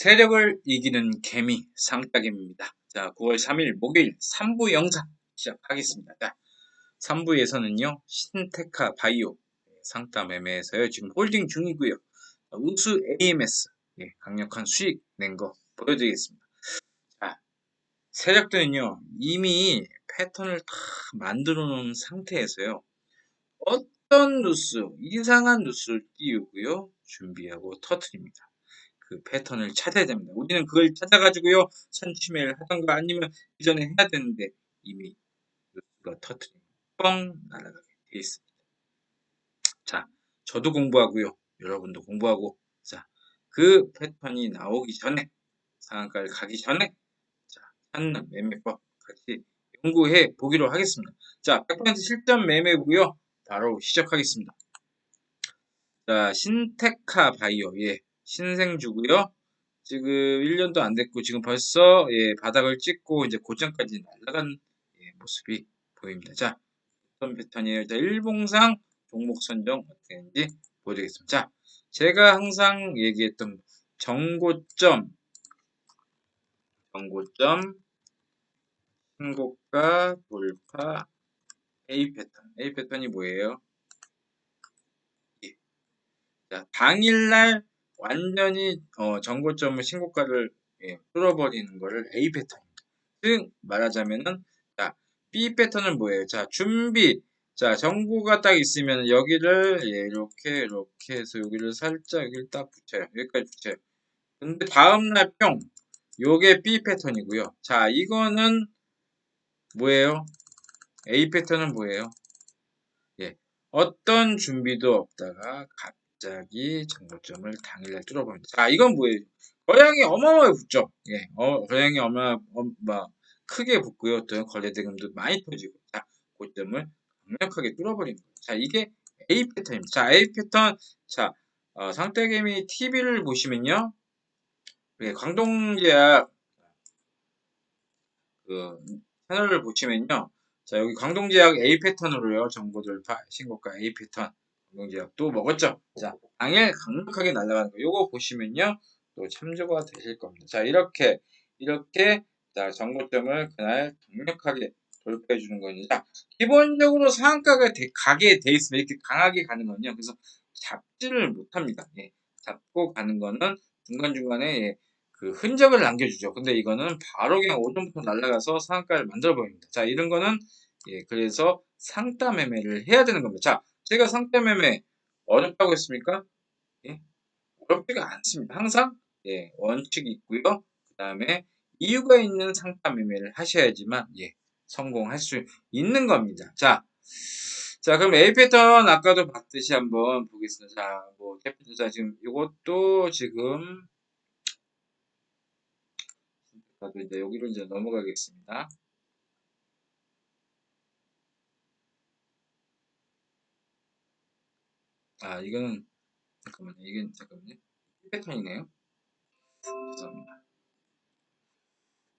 세력을 이기는 개미 상따개입니다. 자, 9월 3일 목요일 3부 영상 시작하겠습니다. 자, 3부에서는요, 신테카 바이오 상따 매매에서요, 지금 홀딩 중이고요. 우수 AMS 예, 강력한 수익 낸 거 보여드리겠습니다. 자, 세력들은요, 이미 패턴을 다 만들어 놓은 상태에서요, 어떤 뉴스, 이상한 뉴스를 띄우고요, 준비하고 터트립니다. 그 패턴을 찾아야 됩니다. 우리는 그걸 찾아가지고요, 선취매를 하던가 아니면 이전에 해야 되는데 이미 뉴스가 터트리면 뻥 날아가게 돼 있습니다. 자, 저도 공부하고요. 여러분도 공부하고, 자, 그 패턴이 나오기 전에, 상한가를 가기 전에, 자, 찾는 매매법 같이 연구해 보기로 하겠습니다. 자, 100% 실전 매매고요. 바로 시작하겠습니다. 자, 신테카 바이오, 예, 신생주고요. 지금 1년도 안 됐고 지금 벌써 예, 바닥을 찍고 이제 고점까지 날아간 예, 모습이 보입니다. 자, 어떤 패턴이에요? 자, 일봉상 종목 선정 어떻게 되는지 보여드리겠습니다. 자, 제가 항상 얘기했던 정고점, 정고점, 신고가, 돌파, A 패턴. A 패턴이 뭐예요? 예. 자, 당일날 완전히 어, 정고점을 신고가를 예, 뚫어버리는 거를 A 패턴입니다. 즉 말하자면은 자 B 패턴은 뭐예요? 자 준비 자 정고가 딱 있으면 여기를 예, 이렇게 이렇게 해서 여기를 살짝 여기를 딱 붙여요. 여기까지 붙여요. 근데 다음날 뿅 요게 B 패턴이고요. 자 이거는 뭐예요? A 패턴은 뭐예요? 예, 어떤 준비도 없다가 갑자기 정고점을 당일날 뚫어버립니다. 자, 이건 뭐예요? 거량이 어마어마하게 붙죠. 예, 어, 거량이 어마, 어마, 크게 붙고요. 또 거래대금도 많이 터지고, 자, 고점을 강력하게 뚫어버리는 거예요. 자, 이게 A 패턴입니다. 자, A 패턴, 자, 어, 상대개미 TV를 보시면요. 예, 광동제약, 그, 채널을 보시면요. 자, 여기 광동제약 A 패턴으로요. 정보 돌파 신고가 A 패턴. 광동제약 또 먹었죠. 자, 당일 강력하게 날아가는 거. 요거 보시면요. 또 참조가 되실 겁니다. 자, 이렇게, 이렇게, 자, 정보점을 그날 강력하게 돌파해 주는. 자, 기본적으로 상한가가 되, 가게 돼 있으면 이렇게 강하게 가는 건요. 그래서 잡지를 못 합니다. 예, 잡고 가는 거는 중간중간에 예, 그 흔적을 남겨주죠. 근데 이거는 바로 그냥 오전부터 날아가서 상한가를 만들어 버립니다. 자, 이런 거는 예, 그래서 상따 매매를 해야 되는 겁니다. 자, 제가 상따 매매 어렵다고 했습니까? 예, 어렵지가 않습니다. 항상 예, 원칙이 있고요. 그 다음에 이유가 있는 상따 매매를 하셔야지만 예, 성공할 수 있는 겁니다. 자, 자 그럼 A 패턴 아까도 봤듯이 한번 보겠습니다. 자, 뭐 대표자 자 지금 이것도 지금 이제 여기로 이제 넘어가겠습니다. 아, 이거는, 잠깐만요. 이게, 잠깐만요. 패턴이네요. 죄송합니다.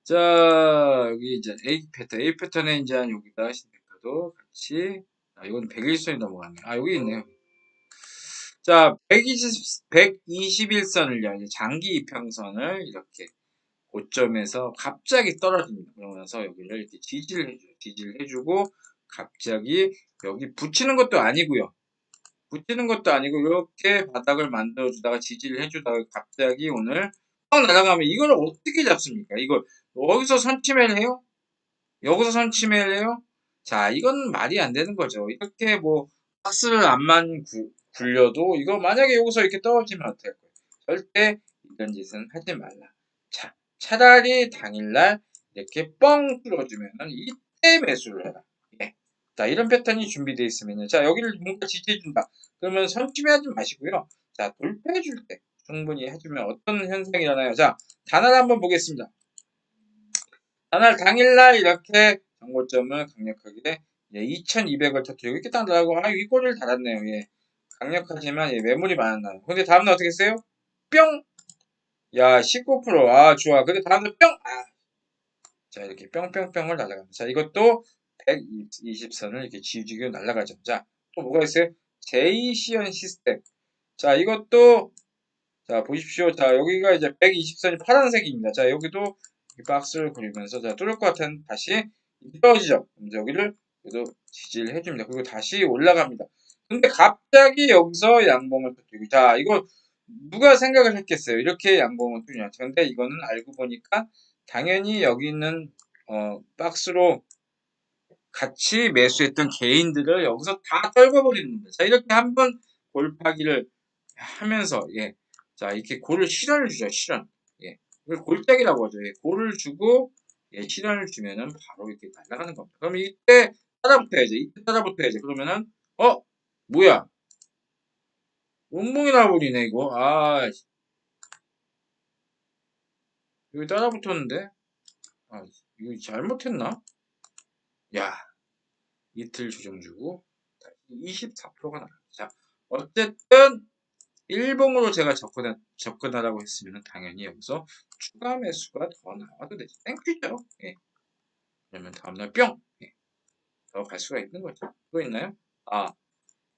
자, 여기 이제 A 패턴. A 패턴에 이제 여기다 신데카도 같이, 아, 이건 101선이 넘어가네요. 아, 여기 있네요. 자, 120, 121선을요, 이제 장기 이평선을 이렇게 고점에서 갑자기 떨어집니다. 그러면서 여기를 이렇게 지지를 해줘요. 지지를 해주고, 갑자기 여기 붙이는 것도 아니고요. 붙이는 것도 아니고, 이렇게 바닥을 만들어주다가 지지를 해주다가 갑자기 오늘 막 날아가면 이걸 어떻게 잡습니까? 이걸 여기서 선취매를 해요? 여기서 선취매를 해요? 자, 이건 말이 안 되는 거죠. 이렇게 뭐, 박스를 안만 구, 굴려도, 이거 만약에 여기서 이렇게 떨어지면 어떡할 거예요? 절대 이런 짓은 하지 말라. 자, 차라리 당일날 이렇게 뻥 뚫어주면은 이때 매수를 해라. 예. 자, 이런 패턴이 준비되어 있으면요. 자, 여기를 뭔가 지지해준다. 그러면 선취매하지 마시고요. 자, 돌파해줄 때 충분히 해주면 어떤 현상이 일어나요? 자, 단을 한번 보겠습니다. 단을 당일날 이렇게 정고점을 강력하게 예, 2200을 터뜨리고 이렇게 딱 나가고 아 윗골을 달았네요. 예. 강력하지만 예, 매물이 많았나요. 근데 다음날 어떻게 했어요? 뿅! 야, 19%. 아, 좋아. 근데 다음날 뿅! 아. 자, 이렇게 뿅뿅뿅을 날아갑니다. 자, 이것도 120선을 이렇게 지지고 날아가죠. 자, 또 뭐가 있어요? 제이시언 시스템. 자, 이것도 자, 보십시오. 자, 여기가 이제 120선이 파란색입니다. 자, 여기도 이 박스를 그리면서 자, 뚫을 것 같은 다시 떨어지죠. 그럼 여기를 여기도 지지를 해줍니다. 그리고 다시 올라갑니다. 근데 갑자기 여기서 양봉을 터뜨리고 자, 이거 누가 생각을 했겠어요? 이렇게 양봉을 뚫냐. 근데 이거는 알고 보니까 당연히 여기 있는 어, 박스로 같이 매수했던 개인들을 여기서 다 떨궈버리는 겁니다. 자, 이렇게 한번 골파기를 하면서, 예. 자, 이렇게 골을 실현을 주죠, 실현. 예. 이걸 골짜기라고 하죠. 예. 골을 주고, 예, 실현을 주면은 바로 이렇게 날아가는 겁니다. 그럼 이때 따라붙어야죠. 이때 따라붙어야죠. 그러면은, 어? 뭐야? 운봉이 나와버리네, 이거. 아, 여기 따라붙었는데? 아, 이거 잘못했나? 야, 이틀 조정 주고 24%가 나갑니다. 자, 어쨌든 일봉으로 제가 접근하, 접근하라고 했으면 당연히 여기서 추가 매수가 더 나와도 되지. 땡큐죠. 예. 그러면 다음날 뿅! 예. 더갈 수가 있는 거죠. 또 있나요? 아,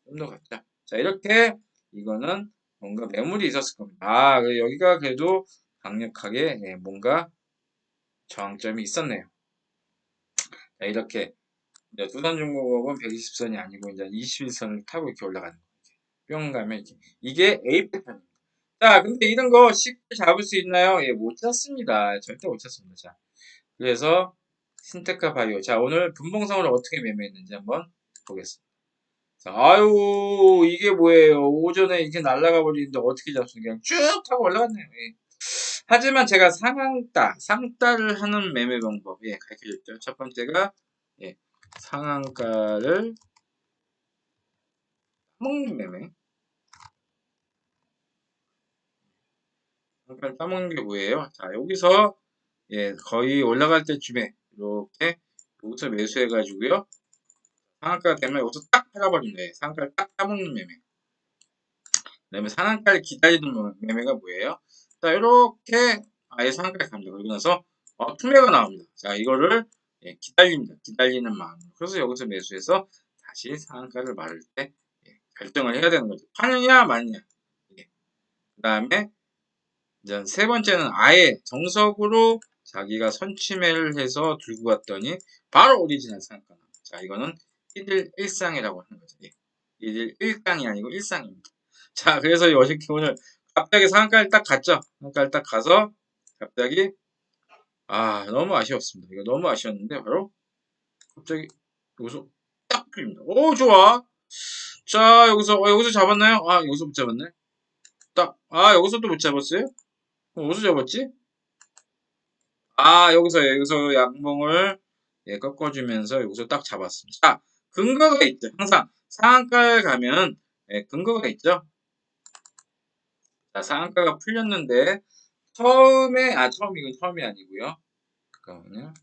좀 더 갔자. 자, 이렇게 이거는 뭔가 매물이 있었을 겁니다. 아, 여기가 그래도 강력하게 예, 뭔가 저항점이 있었네요. 자, 이렇게 두산중공업은 120선이 아니고 이제 21선을 타고 이렇게 올라가는 거예요. 뿅 가면 이렇게 이게 A 패턴입니다. 자, 근데 이런 거 쉽게 잡을 수 있나요? 예, 못 찾습니다. 절대 못 찾습니다. 자, 그래서 신테카 바이오. 자, 오늘 분봉성을 어떻게 매매했는지 한번 보겠습니다. 자, 아유, 이게 뭐예요? 오전에 이렇게 날아가 버리는데 어떻게 잡습니까? 그냥 쭉 타고 올라갔네요. 예. 하지만 제가 상한가, 상따를 하는 매매 방법, 예, 가르쳐 줬죠. 첫 번째가, 예, 상한가를 따먹는 매매. 상한가를 따먹는 게 뭐예요? 자, 여기서, 예, 거의 올라갈 때쯤에, 이렇게, 여기서 매수해가지고요. 상한가가 되면 여기서 딱 팔아버린 거예요. 상한가를 딱 따먹는 매매. 그 다음에 상한가를 기다리는 매매가 뭐예요? 자, 이렇게 아예 상한가에 갑니다. 그리고 나서 어, 투매가 나옵니다. 자, 이거를 예, 기다립니다. 기다리는 마음으로. 그래서 여기서 매수해서 다시 상한가를 말을 때 예, 결정을 해야 되는 거죠. 파느냐 마느냐. 예. 그 다음에 이제 세 번째는 아예 정석으로 자기가 선취매를 해서 들고 왔더니 바로 오리지널 상한가. 자, 이거는 1일 1상이라고 하는 거죠. 예. 1일 1강이 아니고 1상입니다. 자, 그래서 어저께 오늘 갑자기 상한가를 딱 갔죠. 상한가를 딱 가서 갑자기 아 너무 아쉬웠습니다. 이거 너무 아쉬웠는데 바로 갑자기 여기서 딱 풀립니다. 오 좋아. 자 여기서 어, 여기서 잡았나요? 아 여기서 못 잡았네. 딱 아 여기서 또못 잡았어요? 어, 어디서 잡았지? 아 여기서 여기서 양봉을 예, 꺾어주면서 여기서 딱 잡았습니다. 자 근거가 있죠. 항상 상한가에 가면 예, 근거가 있죠. 자, 상한가가 풀렸는데 처음에 아 처음 이건 처음이 아니고요. 잠깐만요.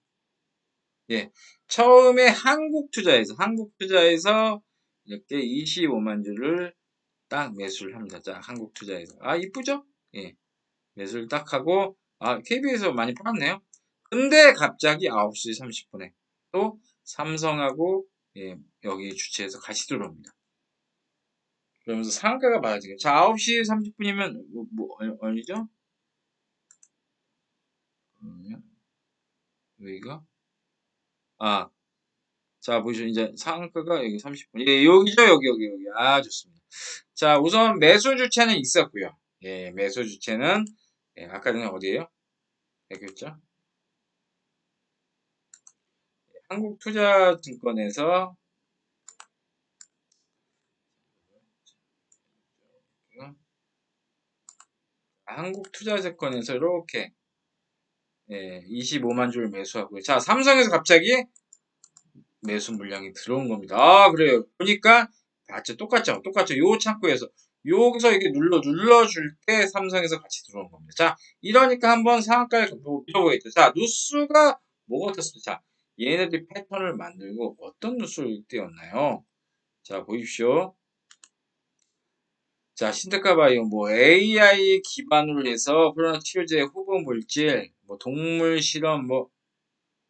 예, 처음에 한국투자에서 한국투자에서 이렇게 25만 주를 딱 매수를 합니다. 자, 한국투자에서 아 이쁘죠? 예, 매수를 딱 하고 아 KB에서 많이 팔았네요. 근데 갑자기 9시 30분에 또 삼성하고 예, 여기 주체에서 같이 들어옵니다. 그러면서 상한가가 많아지게. 자, 9시 30분이면 뭐, 뭐 어디죠? 여기가 아, 자 보시죠. 이제 상한가가 여기 30분. 예, 여기죠, 여기 여기 여기. 아, 좋습니다. 자, 우선 매수 주체는 있었고요. 예, 매수 주체는 예, 아까 전에 어디에요? 여기였죠? 예, 한국투자증권에서 한국투자증권에서 이렇게 예, 25만 주를 매수하고요. 자, 삼성에서 갑자기 매수 물량이 들어온 겁니다. 아, 그래요. 보니까 맞죠? 똑같죠? 똑같죠? 요 창구에서 여기서 이게 눌러 눌러줄 때 삼성에서 같이 들어온 겁니다. 자, 이러니까 한번 상한가를 밀어보겠죠. 자, 누수가 뭐가 어떻습니까? 자, 얘네들이 패턴을 만들고 어떤 누수를 띄웠나요? 자, 보십시오. 자, 신테카바이오 뭐 AI 기반으로 해서 코로나 치료제 후보 물질, 뭐 동물 실험 뭐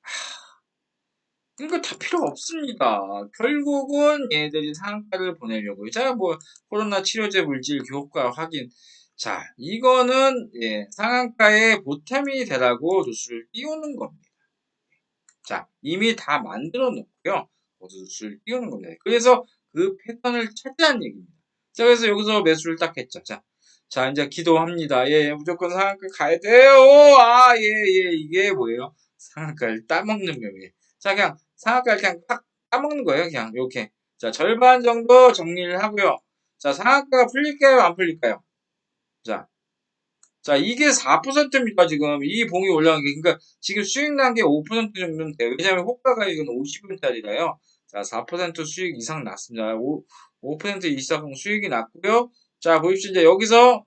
하, 이거 다 필요 없습니다. 결국은 얘들이 상가를 보내려고. 자, 뭐 코로나 치료제 물질 효과 확인. 자, 이거는 예, 상한가에 보탬이 되라고 누수를 띄우는 겁니다. 자, 이미 다 만들어 놓고요. 누수를 띄우는 겁니다. 그래서 그 패턴을 찾자는 얘기입니다. 자, 그래서 여기서 매수를 딱 했죠. 자, 자, 이제 기도합니다. 예, 예, 무조건 상한가 가야 돼요. 아, 예, 예, 이게 뭐예요? 상한가를 따먹는 묘미. 자, 그냥 상한가를 그냥 팍 따먹는 거예요. 그냥 이렇게. 자, 절반 정도 정리를 하고요. 자, 상한가가 풀릴까요? 안 풀릴까요? 자, 자, 이게 4%입니다, 지금. 이 봉이 올라간 게. 그러니까 지금 수익 난 게 5% 정도는 돼요. 왜냐면 호가가 이건 50원짜리라요. 자, 4% 수익 이상 났습니다. 5, 5% 이상 수익이 났고요. 자, 보십시오. 이제 여기서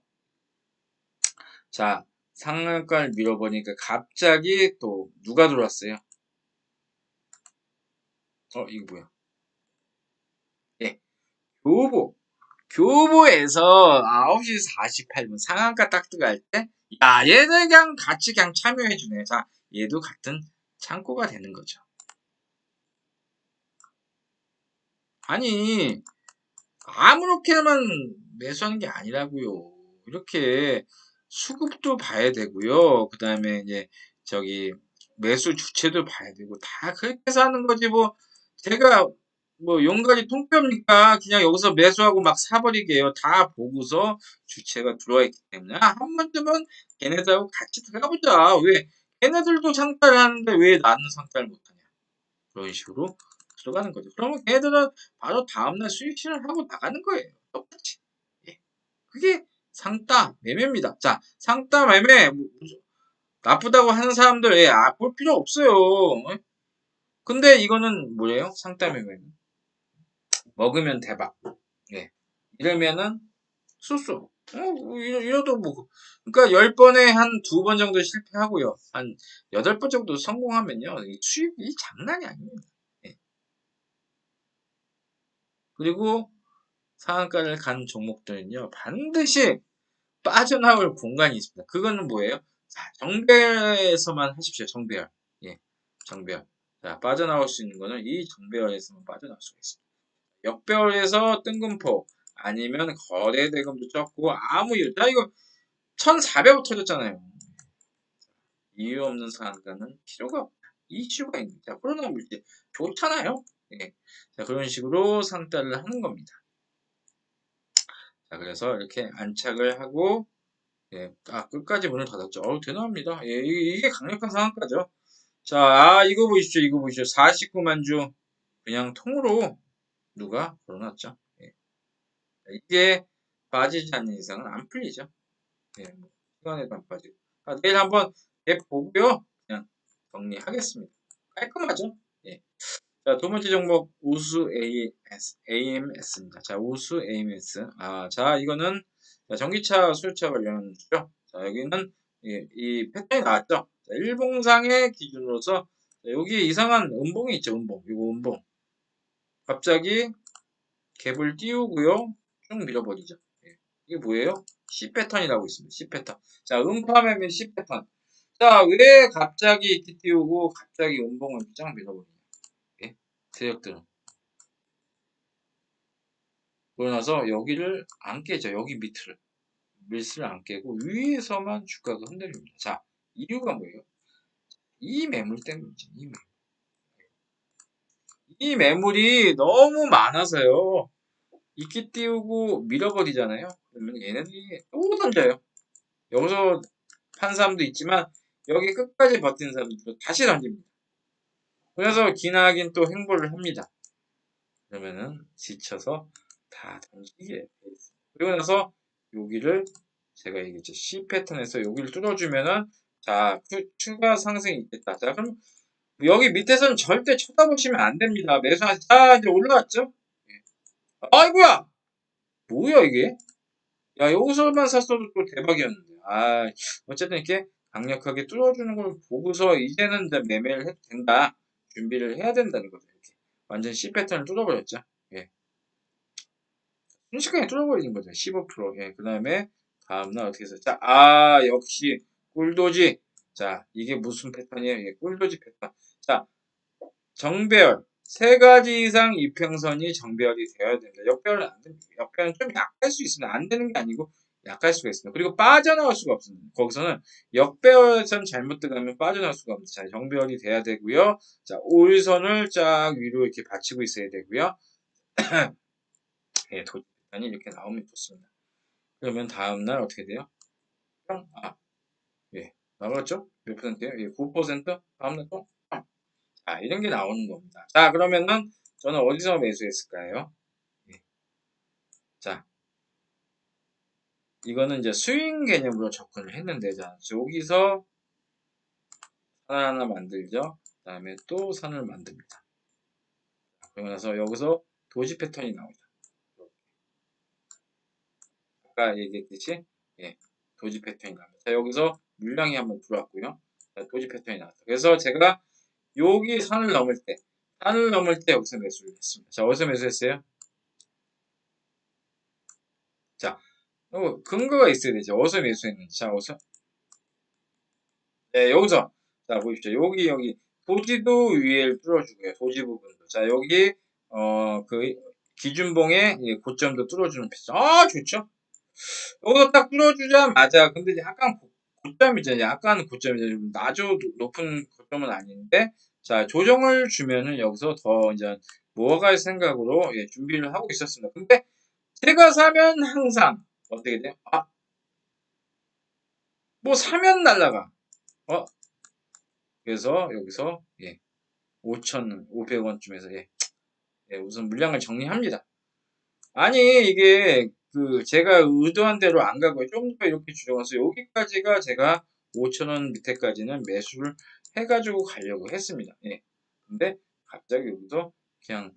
자, 상한가를 밀어보니까 갑자기 또 누가 들어왔어요? 어, 이거 뭐야? 예. 교보. 교보에서 9시 48분 상한가 딱 들어갈 때, 야, 얘는 그냥 같이 그냥 참여해주네. 자, 얘도 같은 창고가 되는 거죠. 아니, 아무렇게만 매수하는 게 아니라고요. 이렇게 수급도 봐야 되고요. 그 다음에 이제 저기 매수 주체도 봐야 되고 다 그렇게 해서 하는 거지 뭐 제가 뭐 용가리 통뼈입니까? 그냥 여기서 매수하고 막 사버리게요. 다 보고서 주체가 들어와 있기 때문에 아, 한 번쯤은 걔네들하고 같이 들어가보자. 왜 걔네들도 상따를 하는데 왜 나는 상따를 못하냐? 그런 식으로 들어가는 거죠. 그러면 걔네들은 바로 다음날 수익 실현하고 나가는 거예요. 똑같이. 예. 그게 상따 매매입니다. 자, 상따 매매 뭐, 나쁘다고 하는 사람들 예, 아, 볼 필요 없어요. 예? 근데 이거는 뭐예요? 상따 매매는 먹으면 대박. 예. 이러면은 수수. 어, 이러, 이러도 뭐 그러니까 10번에 한 두 번 정도 실패하고요. 한 8번 정도 성공하면요. 수익이 장난이 아닙니다. 예. 그리고 상한가를 간 종목들은요. 반드시 빠져나올 공간이 있습니다. 그거는 뭐예요? 자, 정배에서만 하십시오. 정배열. 예. 정배열. 자, 빠져나올 수 있는 거는 이 정배열에서만 빠져나올 수가 있습니다. 역배열에서 뜬금포 아니면 거래대금도 적고 아무 이유. 자, 이거 1,400원 터졌잖아요. 이유 없는 상한가는 필요가 없다. 이슈가 있는. 자, 코로나 물질 좋잖아요. 예. 자, 그런 식으로 상따를 하는 겁니다. 자, 그래서 이렇게 안착을 하고, 예, 아, 끝까지 문을 닫았죠. 어우, 대단합니다. 예, 이게, 강력한 상한가죠. 자, 아, 이거 보십시오. 이거 보십시오. 49만 주. 그냥 통으로 누가 걸어놨죠. 예. 이게 빠지지 않는 이상은 안 풀리죠. 예, 뭐, 시간에도 안 빠지고. 아, 내일 한번 앱 보고요. 그냥 정리하겠습니다. 깔끔하죠? 예. 자, 두 번째 종목, 우수 AS, AMS입니다. 자, 우수 AMS. 아, 자, 이거는 자, 전기차, 수요차 관련한 주죠. 자, 여기는 이, 이 패턴이 나왔죠. 자, 일봉상의 기준으로서 자, 여기 이상한 음봉이 있죠, 음봉. 이거 음봉. 갑자기 갭을 띄우고요. 쭉 밀어버리죠. 예. 이게 뭐예요? C 패턴이라고 있습니다. C 패턴. 자, 음파매매 C 패턴. 자, 왜 갑자기 이렇게 띄우고 갑자기 음봉을 쫙 밀어버리냐. 예? 세력들은. 그러고 나서 여기를 안 깨죠. 여기 밑을. 밀스를 안 깨고 위에서만 주가가 흔들립니다. 자, 이유가 뭐예요? 이 매물 때문이죠. 이 매물. 이 매물이 너무 많아서요. 이끼 띄우고 밀어버리잖아요. 그러면 얘네들이 또 던져요. 여기서 판 사람도 있지만 여기 끝까지 버틴 사람들도 다시 던집니다. 그래서 기나긴 또 행보를 합니다. 그러면은 지쳐서 다 던지게 돼 있습니다. 그리고 나서 여기를 제가 얘기했죠. C 패턴에서 여기를 뚫어주면은 자 추가 상승이 있겠다. 자 그럼 여기 밑에서는 절대 쳐다보시면 안 됩니다. 매수하시 자 이제 올라왔죠? 아이고야! 뭐야 이게? 야 여기서만 샀어도 또 대박이었는데. 아 어쨌든 이렇게 강력하게 뚫어주는 걸 보고서 이제는 이제 매매를 해도 된다. 준비를 해야 된다는 거죠. 이렇게 완전 C 패턴을 뚫어버렸죠. 예. 순식간에 뚫어버리는 거죠. 15%. 예. 그 다음에 다음날 어떻게 해서 자, 아 역시 꿀도지. 자, 이게 무슨 패턴이에요? 예, 꿀도지 패턴. 자, 정배열. 세 가지 이상 이평선이 정배열이 되어야 됩니다. 역배열은 안 됩니다. 역배열은 좀 약할 수 있습니다. 안 되는 게 아니고 약할 수가 있습니다. 그리고 빠져나올 수가 없습니다. 거기서는 역배열선 잘못 들어가면 빠져나올 수가 없습니다. 자, 정배열이 돼야 되고요. 자, 오일선을 쫙 위로 이렇게 받치고 있어야 되고요. 예, 도단이 이렇게 나오면 좋습니다. 그러면 다음날 어떻게 돼요? 아, 예, 나왔죠? 몇 퍼센트예요? 예, 9%? 다음날 또? 아, 이런 게 나오는 겁니다. 자, 그러면은 저는 어디서 매수했을까요? 예. 자, 이거는 이제 스윙 개념으로 접근을 했는데, 자, 여기서 선 하나 만들죠. 그 다음에 또 선을 만듭니다. 그러고 나서 여기서 도지 패턴이 나오죠. 아까 얘기했듯이, 예, 도지 패턴이 나옵니다. 자, 여기서 물량이 한번 들어왔고요. 자, 도지 패턴이 나왔다. 그래서 제가 여기 선을 넘을 때, 선을 넘을 때 여기서 매수를 했습니다. 자, 어디서 매수했어요? 자, 어, 근거가 있어야 되죠. 어디서 매수했는지. 자, 어디서? 네, 여기서. 자, 보십시오. 여기, 여기. 도지도 위에 뚫어주고요. 도지 부분도. 자, 여기, 어, 그, 기준봉의 고점도 뚫어주는 패턴. 아, 좋죠? 여기서 딱 뚫어주자마자, 근데 약간 고 점이죠. 약간 고점이죠. 낮은 높은 고점은 아닌데, 자, 조정을 주면은 여기서 더 이제 뭐가 생각으로 예, 준비를 하고 있었습니다. 근데 제가 사면 항상 어떻게 돼요? 아, 뭐 사면 날라가. 어? 그래서 여기서 예, 5,500원쯤에서 예, 예, 우선 물량을 정리합니다. 아니 이게 그 제가 의도한 대로 안 가고 좀더 이렇게 줄여서 여기까지가 제가 5,000원 밑에까지는 매수를 해가지고 가려고 했습니다. 예. 근데 갑자기 여기서 그냥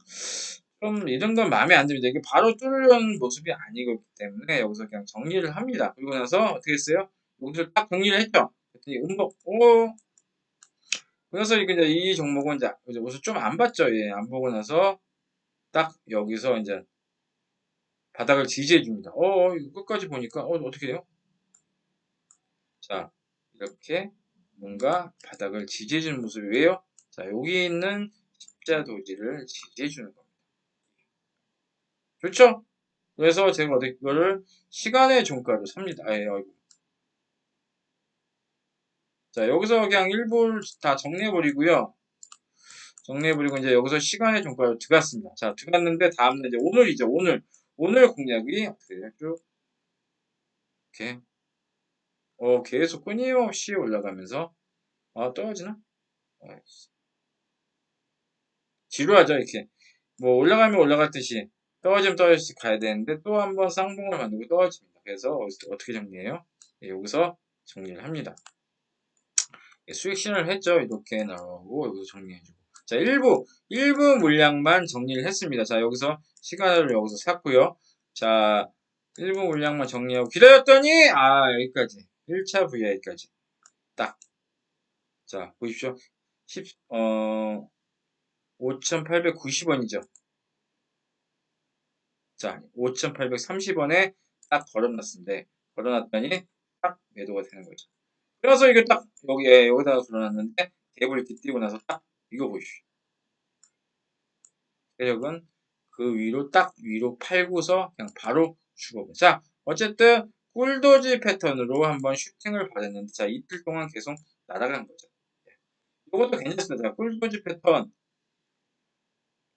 좀 이런 건 마음에 안 듭니다. 이게 바로 뚫는 모습이 아니기 때문에 여기서 그냥 정리를 합니다. 그리고 나서 어떻게 했어요? 여기서 딱 정리를 했죠. 그랬더니 음복, 오! 그래서 이제 이 종목은 이제 우선 좀안 봤죠. 예, 안 보고 나서 딱 여기서 이제 바닥을 지지해 줍니다. 어, 끝까지 보니까 어, 어떻게 돼요? 자, 이렇게 뭔가 바닥을 지지해 주는 모습이 왜요? 자, 여기 있는 십자 도지를 지지해 주는 겁니다. 좋죠? 그래서 제가 어디 이거를 시간의 종가로 삽니다. 아, 예, 아이고. 자, 여기서 그냥 일부를 다 정리해버리고요. 정리해버리고 이제 여기서 시간의 종가로 들어갔습니다. 자, 들어갔는데 다음날 이제 오늘이죠. 오늘. 오늘 공략이 어떻게 돼요? 쭉. 이렇게. 어, 계속 끊임없이 올라가면서. 아, 떨어지나? 지루하죠, 이렇게. 뭐, 올라가면 올라갔듯이. 떨어지면 떨어지듯이 가야 되는데, 또 한 번 쌍봉을 만들고 떨어집니다. 그래서, 어떻게 정리해요? 예, 여기서 정리를 합니다. 예, 수익 신호를 했죠. 이렇게 나오고, 여기서 정리해주고. 자, 일부, 일부 물량만 정리를 했습니다. 자, 여기서 시간을 여기서 샀고요. 자, 일부 물량만 정리하고 기다렸더니, 아, 여기까지. 1차 VI까지. 딱. 자, 보십시오. 10, 어, 5,890원이죠. 자, 5,830원에 딱 걸어놨습니다. 걸어놨더니 딱 매도가 되는 거죠. 그래서 이게 딱 여기에 여기다가 걸어놨는데 갭을 이렇게 띄고 나서 딱 이거 보십시오. 세력은 그 위로 딱 위로 팔고서 그냥 바로 죽어버려. 자, 어쨌든 꿀도지 패턴으로 한번 슈팅을 받았는데 자 이틀 동안 계속 날아간 거죠. 이것도 괜찮습니다. 꿀도지 패턴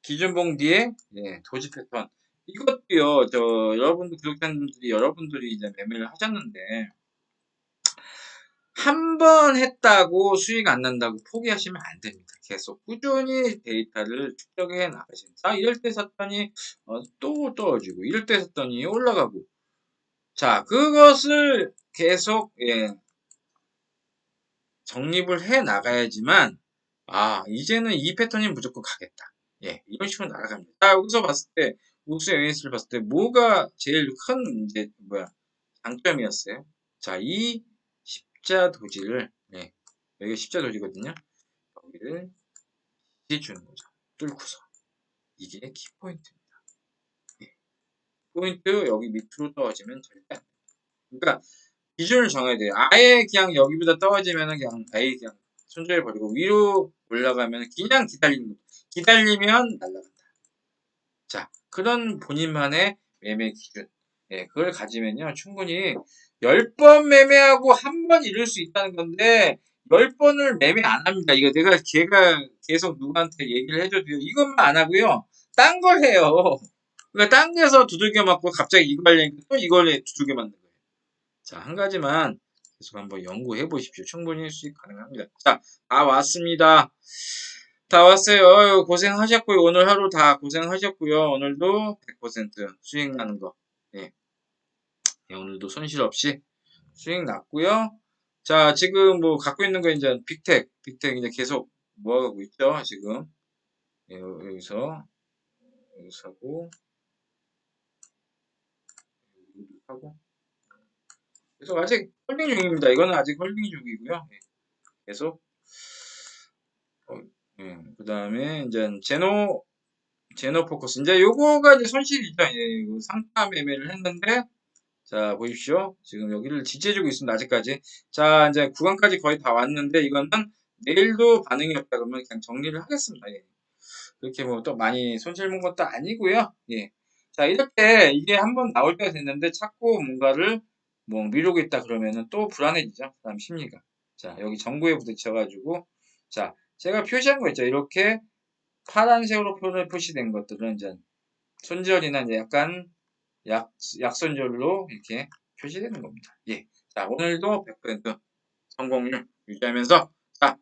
기준봉 뒤에 예, 도지 패턴 이것도요. 저 여러분들 구독자님들이 여러분들이 이제 매매를 하셨는데 한 번 했다고 수익 안 난다고 포기하시면 안 됩니다. 계속 꾸준히 데이터를 축적해 나가시면 자 이럴 때 샀더니 어, 또 떨어지고 이럴 때 샀더니 올라가고 자 그것을 계속 예, 정립을 해 나가야지만 아 이제는 이 패턴이 무조건 가겠다 예 이런 식으로 날아갑니다 자 여기서 봤을 때 우수 NS를 봤을 때 뭐가 제일 큰 이제 뭐야 장점이었어요? 자 이 십자 도지를 예, 여기 십자 도지거든요. 여기를 지지주는 거죠. 뚫고서. 이게 키포인트입니다. 예. 포인트 여기 밑으로 떨어지면 절대 안 됩니다. 그러니까 기준을 정해야 돼요. 아예 그냥 여기보다 떨어지면 그냥 아예 그냥 손절해 버리고 위로 올라가면 그냥 기다리는 기다리면 날아간다. 자 그런 본인만의 매매 기준 예, 그걸 가지면요, 충분히 10번 매매하고 한 번 잃을 수 있다는 건데, 10번을 매매 안 합니다. 이거 내가 걔가 계속 누구한테 얘기를 해줘도요, 이것만 안 하고요, 딴 걸 해요. 그러니까 딴 데서 두들겨 맞고 갑자기 이거 하려니까 또 이걸 두들겨 맞는 거예요. 자, 한 가지만 계속 한번 연구해 보십시오. 충분히 수익 가능합니다. 자, 다 왔습니다. 다 왔어요. 어휴, 고생하셨고요. 오늘 하루 다 고생하셨고요. 오늘도 100% 수익 나는 거. 예. 예, 오늘도 손실 없이 수익 났고요. 자, 지금 뭐 갖고 있는 거 이제 빅텍, 빅텍 이제 계속 모아가고 있죠. 지금 예, 여기서 여기서 하고 하고 계속 아직 홀딩 중입니다. 이거는 아직 홀딩 중이고요. 예, 계속 어, 예, 그 다음에 이제 제노 제노 포커스 이제 요거가 이제 손실이죠. 예, 상타 매매를 했는데 자 보십시오. 지금 여기를 지지해주고 있습니다. 아직까지 자 이제 구간까지 거의 다 왔는데 이거는 내일도 반응이 없다 그러면 그냥 정리를 하겠습니다. 예. 그렇게 뭐 또 많이 손실 본 것도 아니고요. 예. 자 이렇게 이게 한번 나올 때가 됐는데 자꾸 뭔가를 뭐 미루고 있다 그러면은 또 불안해지죠. 그 다음 심리가. 자 여기 정구에 부딪혀가지고 자 제가 표시한 거 있죠. 이렇게 파란색으로 표- 표시된 것들은 이제 손절이나 이제 약간 약, 약손절로 이렇게 표시되는 겁니다. 예. 자, 오늘도 100% 성공률 유지하면서, 자,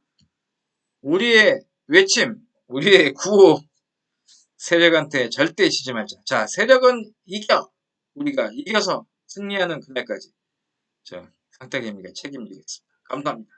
우리의 외침, 우리의 구호, 세력한테 절대 지지 말자. 자, 세력은 이겨. 우리가 이겨서 승리하는 그날까지. 저, 상탁입니다. 책임지겠습니다. 감사합니다.